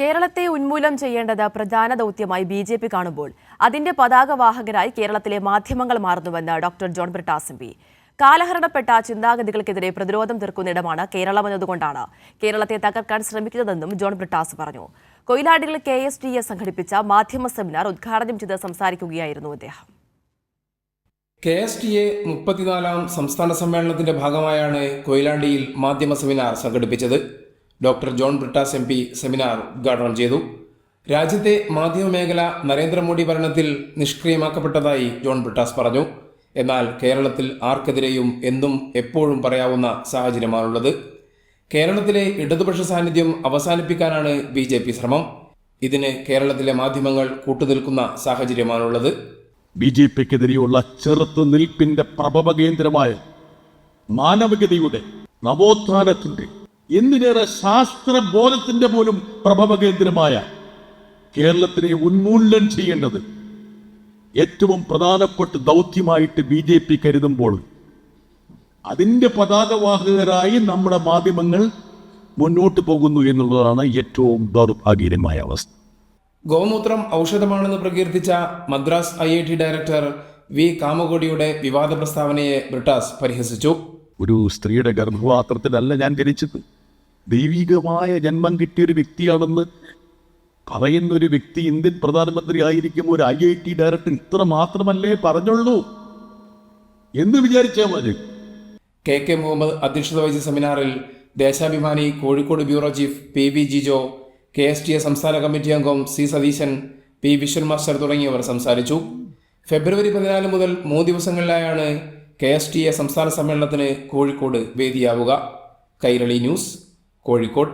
കേരളത്തെ ഉന്മൂലം ചെയ്യേണ്ടത് പ്രധാന ദൗത്യമായി ബി ജെ പി കാണുമ്പോൾ. അതിന്റെ പതാകവാഹകരായി കേരളത്തിലെ മാധ്യമങ്ങൾ മാറുന്നുവെന്ന് ഡോക്ടർ ജോൺ ബ്രിട്ടാസ് പി കാലഹരണപ്പെട്ട ചിന്താഗതികൾക്കെതിരെ പ്രതിരോധം തീർക്കുന്നിടമാണ് കേരളം എന്നതുകൊണ്ടാണ് കേരളത്തെ തകർക്കാൻ ശ്രമിക്കുന്നതെന്നും ജോൺ ബ്രിട്ടാസ് പറഞ്ഞു. കൊയിലാടിയിൽ കെ എസ് ടി എ സംഘടിപ്പിച്ച മാധ്യമ സെമിനാർ ഉദ്ഘാടനം ചെയ്ത് സംസാരിക്കുകയായിരുന്നു അദ്ദേഹം. കെ എസ് ടി എ മുപ്പത്തിനാലാം സംസ്ഥാന സമ്മേളനത്തിന്റെ ഭാഗമായാണ് കൊയിലാണ്ടിയിൽ മാധ്യമ സെമിനാർ സംഘടിപ്പിച്ചത്. Doctor John Brittas M P seminar ഉദ്ഘാടനം ചെയ്തു. രാജ്യത്തെ മാധ്യമ മേഖല നരേന്ദ്രമോദി ഭരണത്തിൽ നിഷ്ക്രിയമാക്കപ്പെട്ടതായി ജോൺ ബ്രിട്ടാസ് പറഞ്ഞു. എന്നാൽ കേരളത്തിൽ ആർക്കെതിരെയും എന്തും എപ്പോഴും പറയാവുന്ന സാഹചര്യമാണുള്ളത്. കേരളത്തിലെ ഇടതുപക്ഷ സാന്നിധ്യം അവസാനിപ്പിക്കാനാണ് ബി ജെ പി ശ്രമം. ഇതിന് കേരളത്തിലെ മാധ്യമങ്ങൾ കൂട്ടുനിൽക്കുന്ന സാഹചര്യമാണുള്ളത്. ബി ജെ പിക്കെതിരെയുള്ള ചെറുത്തുനിൽപ്പിന്റെ പ്രഭവ കേന്ദ്രമായ മാനവികതയുടെ നവോത്ഥാനത്തിന്റെ എന്തിനേറെ ശാസ്ത്രബോധത്തിന്റെ പോലും പ്രഭവ കേന്ദ്രമായ കേരളത്തിനെ ഉന്മൂലനം ചെയ്യേണ്ടത് ഏറ്റവും പ്രധാനപ്പെട്ട ദൗത്യമായിട്ട് ബി ജെ പി കരുതുമ്പോൾ അതിന്റെ പതാകവാഹകരായി നമ്മുടെ മാധ്യമങ്ങൾ മുന്നോട്ട് പോകുന്നു എന്നുള്ളതാണ് ഏറ്റവും ദൗർഭാഗ്യകരമായ അവസ്ഥ. ഗോമൂത്രം ഔഷധമാണെന്ന് പ്രകീർത്തിച്ച Madras I I T director V കാമകോടിയുടെ വിവാദ പ്രസ്താവനയെ ബ്രിട്ടാസ് പരിഹസിച്ചു. ഒരു സ്ത്രീയുടെ ഗർഭപാത്രത്തിലല്ല ഞാൻ ജനിച്ചത് ദൈവികമായ ജന്മം കിട്ടിയ ഒരു വ്യക്തിയാണെന്ന് പറയുന്ന ഒരു വ്യക്തി ഇന്ത്യൻ പ്രധാനമന്ത്രി ആയിരിക്കും ഒരു ഐ ഐ ടി ഡയറക്ടർ ഇത്ര മാത്രമല്ലേ പറഞ്ഞുള്ളൂ എന്ന് വിചാരിച്ചാൽ മതി. കെ കെ മുഹമ്മദ് അധ്യക്ഷത വഹിച്ച സെമിനാറിൽ Deshabhimani Kozhikode bureau chief P V Jijo K S T A സംസ്ഥാന കമ്മിറ്റി അംഗം C Satheesan P Viswan master തുടങ്ങിയവർ സംസാരിച്ചു. ഫെബ്രുവരി പതിനാല് മുതൽ മൂന്ന് ദിവസങ്ങളിലായാണ് കെ എസ് ടി എ സംസ്ഥാന സമ്മേളനത്തിന് കോഴിക്കോട് വേദിയാവുക. കൈരളി ന്യൂസ്. കോഴിക്കോട്